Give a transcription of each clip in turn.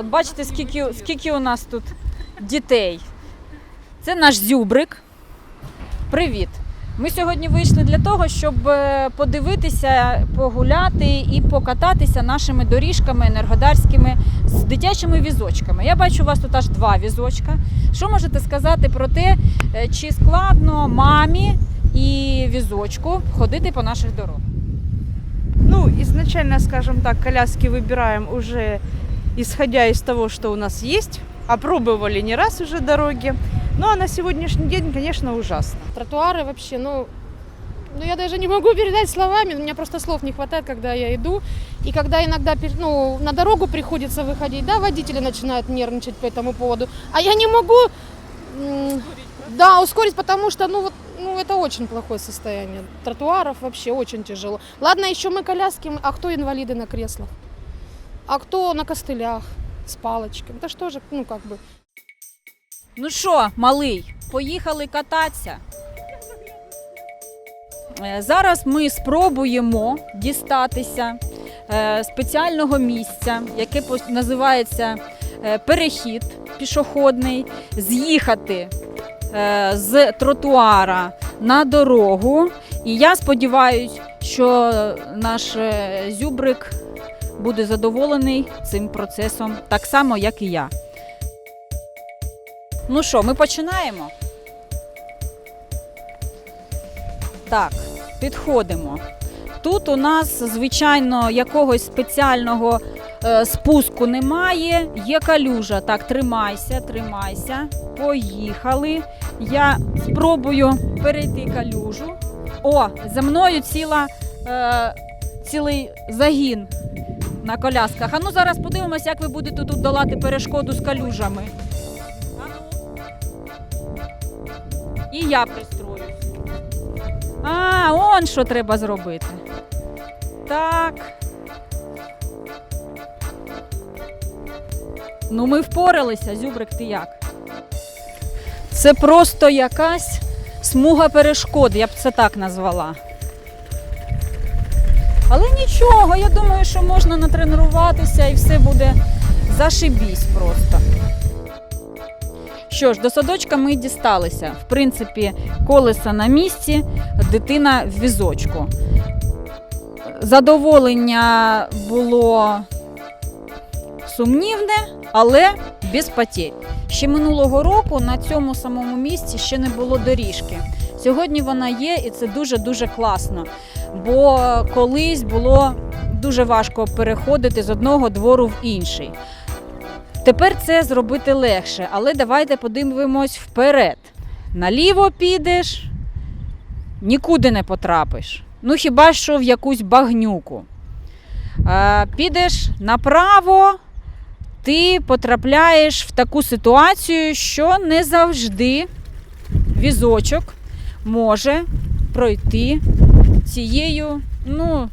От бачите, скільки, скільки у нас тут дітей. Це наш зюбрик. Привіт. Ми сьогодні вийшли для того, щоб е, подивитися, погуляти і покататися нашими доріжками енергодарськими з дитячими візочками. Я бачу, у вас тут аж два візочка. Що можете сказати про те, е, чи складно мамі і візочку ходити по наших дорогах? Ну, изначально, скажем так, коляски выбираем уже исходя из того, что у нас есть. Опробовали не раз уже дороги. Ну, а на сегодняшний день, конечно, ужасно. Тротуары вообще, ну, ну я даже не могу передать словами, у меня просто слов не хватает, когда я иду. И когда иногда ну, на дорогу приходится выходить, да, водители начинают нервничать по этому поводу. А я не могу, м, да, ускорить, потому что, ну, вот, ну, это очень плохое состояние. Тротуаров вообще очень тяжело. Ладно, еще мы коляски, а кто инвалиды на креслах? А кто на костылях с палочками? Это что же, ну, как бы, Ну що, малий, поїхали кататися. Е, Зараз ми спробуємо дістатися е, спеціального місця, яке пос- називається е, перехід пішохідний, з'їхати е, з тротуара на дорогу. І я сподіваюся, що наш е, зюбрик буде задоволений цим процесом, так само, як і я. Ну що, ми починаємо? Так, підходимо. Тут у нас, звичайно, якогось спеціального е, спуску немає. Є калюжа. Так, тримайся, тримайся. Поїхали. Я спробую перейти калюжу. О, за мною ціла, е, цілий загін на колясках. А ну зараз подивимося, як ви будете тут долати перешкоду з калюжами. І я пристроюсь. А, он що треба зробити. Так. Ну, ми впоралися, Зюбрик, ти як? Це просто якась смуга перешкод, я б це так назвала. Але нічого, я думаю, що можна натренуватися і все буде зашибісь просто. Що ж, до садочка ми дісталися. В принципі, колеса на місці, дитина в візочку. Задоволення було сумнівне, але без потерь. Ще минулого року на цьому самому місці ще не було доріжки. Сьогодні вона є, і це дуже-дуже класно. Бо колись було дуже важко переходити з одного двору в інший. Тепер це зробити легше, але давайте подивимось вперед. Наліво підеш, нікуди не потрапиш. Ну хіба що в якусь багнюку. Е, підеш направо, ти потрапляєш в таку ситуацію, що не завжди візочок може пройти цією ну,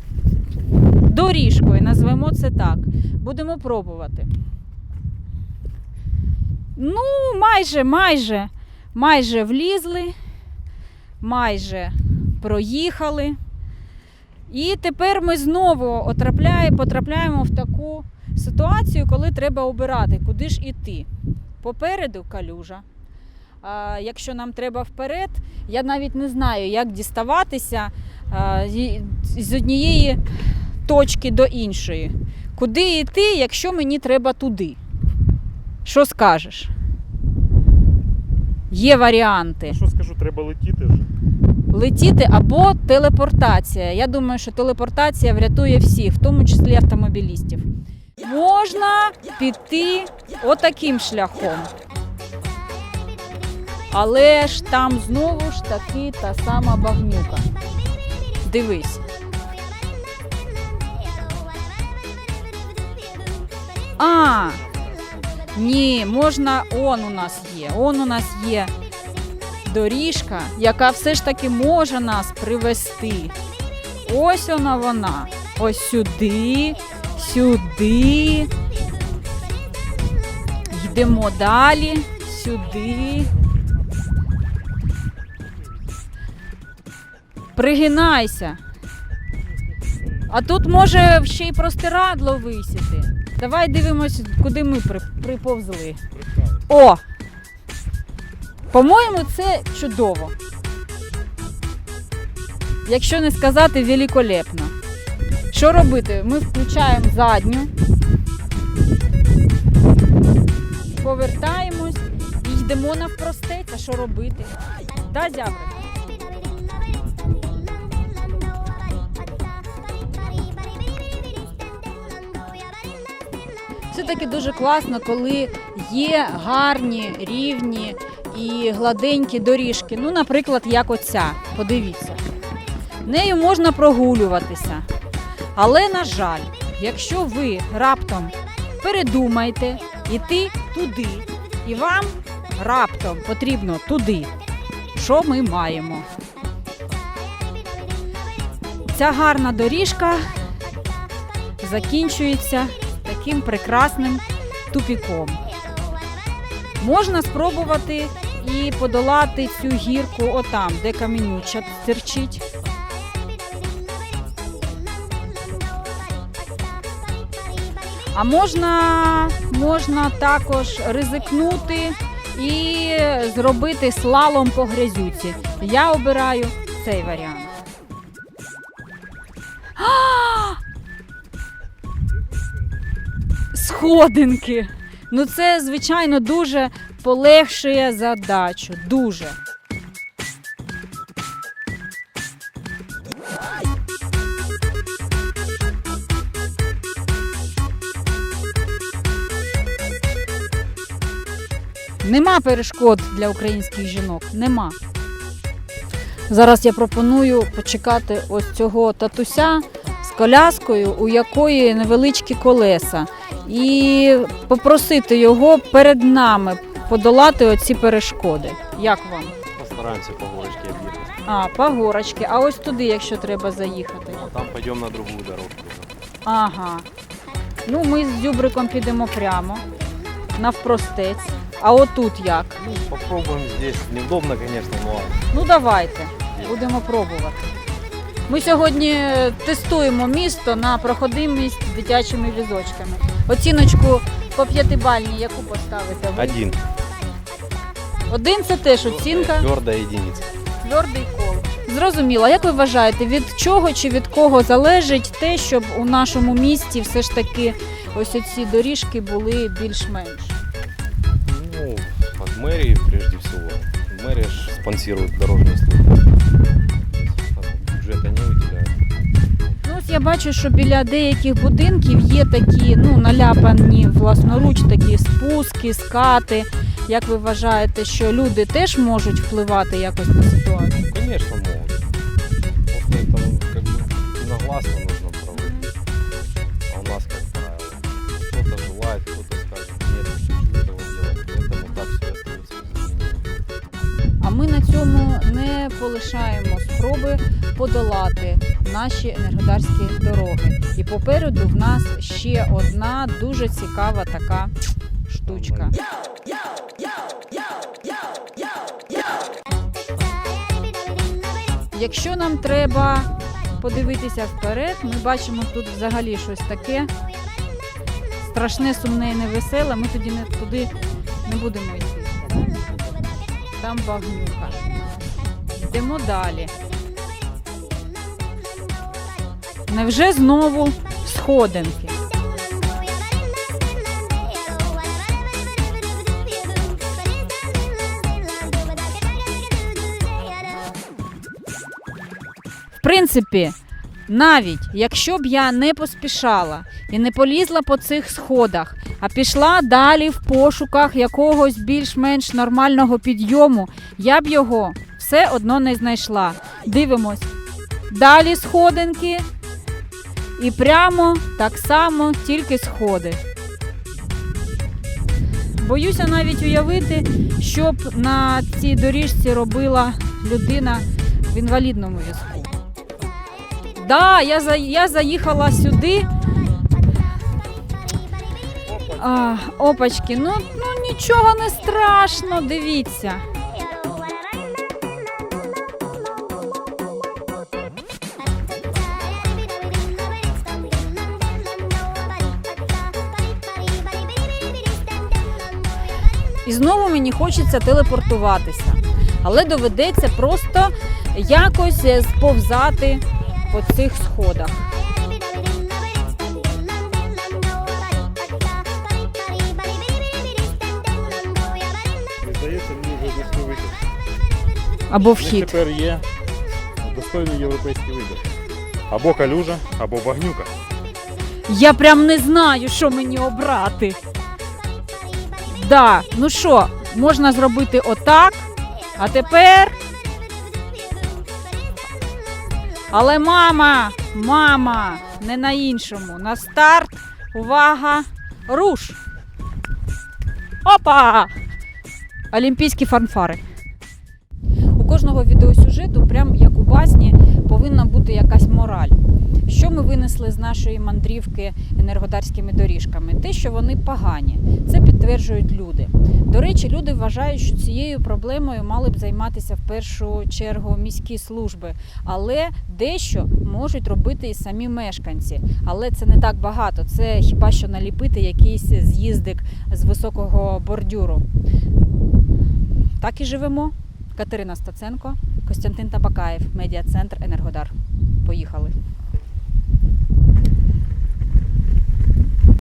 доріжкою, назвемо це так. Будемо пробувати. Ну, майже, майже, майже влізли, майже проїхали. І тепер ми знову отрапляє- потрапляємо в таку ситуацію, коли треба обирати, куди ж іти. Попереду калюжа. Якщо нам треба вперед, я навіть не знаю, як діставатися з однієї точки до іншої. Куди йти, якщо мені треба туди? Що скажеш? Є варіанти. Що скажу, треба летіти вже. Летіти або телепортація. Я думаю, що телепортація врятує всіх, в тому числі автомобілістів. Можна піти отаким шляхом. Але ж там знову ж таки та сама багнюка. Дивись. А, ні, можна, он у нас є. Он у нас є доріжка, яка все ж таки може нас привести. Ось вона вона. Ось сюди, сюди. Йдемо далі, сюди. Пригинайся. А тут може ще й простирадло висіти. Давай дивимось, куди ми приповзли. О! По-моєму, це чудово. Якщо не сказати великолепно. Що робити? Ми включаємо задню, повертаємось і йдемо навпростець. А що робити? Да, зябри? Все-таки дуже класно, коли є гарні, рівні і гладенькі доріжки. Ну, наприклад, як оця. Подивіться. Нею можна прогулюватися. Але, на жаль, якщо ви раптом передумаєте йти туди, і вам раптом потрібно туди, що ми маємо? Ця гарна доріжка закінчується таким прекрасним тупіком. Можна спробувати і подолати цю гірку отам, де камінюча стирчить. А можна, можна також ризикнути і зробити слалом по грязюці. Я обираю цей варіант. А! Сходинки. Ну це, звичайно, дуже полегшує задачу. Дуже. Нема перешкод для українських жінок. Нема. Зараз я пропоную почекати ось цього татуся з коляскою, у якої невеличкі колеса, і попросити його перед нами подолати оці перешкоди. Як вам? Постараемся по горочке объехать. А, по горочки. А ось туди, якщо треба заїхати. А там пойдем на другую дорожку. Ага. Ну, ми з Дзюбриком підемо прямо, навпростець. А отут як? Ну, попробуем здесь. Неудобно, конечно, но Ну давайте, будемо пробувати. Ми сьогодні тестуємо місто на проходимість дитячими візочками. Оціночку по п'ятибальній, яку поставите ви? один. Один це теж оцінка, Твердая единица. твердий кол. Зрозуміло, як ви вважаєте, від чого чи від кого залежить те, щоб у нашому місті все ж таки ось оці доріжки були більш-менш? Ну, от мэрии прежде всего. Мэрия ж спонсирует дорожную службу От Бюджета не выделяет. Ну, ось я бачу, що біля деяких будинків є такі ну, наляпані власноруч такі спуски, скати. Як ви вважаєте, що люди теж можуть впливати якось на ситуацію? Ну, конечно, могут. Просто это ну, как бы единогласно нужно проводить. А у нас, как правило, кто-то желает, кто-то скажет, нет, не хочу этого делать. Поэтому так все остается без изменений. А ми на цьому не полишаємо спроби подолати наші енергодарські дороги. І попереду в нас ще одна дуже цікава така штучка. Якщо нам треба подивитися вперед, ми бачимо тут взагалі щось таке страшне, сумне і невеселе. Ми тоді не туди не будемо йти. Там багнюка. Йдемо далі. Невже знову сходинки? В принципі, навіть якщо б я не поспішала і не полізла по цих сходах, а пішла далі в пошуках якогось більш-менш нормального підйому, я б його все одно не знайшла. Дивимось. Далі сходинки. І прямо так само тільки сходи. Боюся навіть уявити, що б на цій доріжці робила людина в інвалідному візку. Да, я, за, я заїхала сюди. А, опачки, ну, ну нічого не страшно, дивіться. І знову мені хочеться телепортуватися. Але доведеться просто якось е, сповзати по цих сходах. Здається, мені вже знайшли вихід. Або У них вхід. тепер є достойний європейський вибір. Або калюжа, або багнюка. Я прям не знаю, що мені обрати. Да, ну що, можна зробити отак, а тепер. Але мама, мама, не на іншому. На старт, увага, руш. Опа! Олімпійські фанфари. У кожного відеосюжету, прям як у басні, повинна бути якась мораль. Що ми винесли з нашої мандрівки енергодарськими доріжками? Те, що вони погані. Це підтверджують люди. До речі, люди вважають, що цією проблемою мали б займатися в першу чергу міські служби, але дещо можуть робити і самі мешканці. Але це не так багато. Це хіба що наліпити якийсь з'їздик з високого бордюру. Так і живемо. Катерина Стаценко, Костянтин Табакаєв, медіа-центр Енергодар. Поїхали.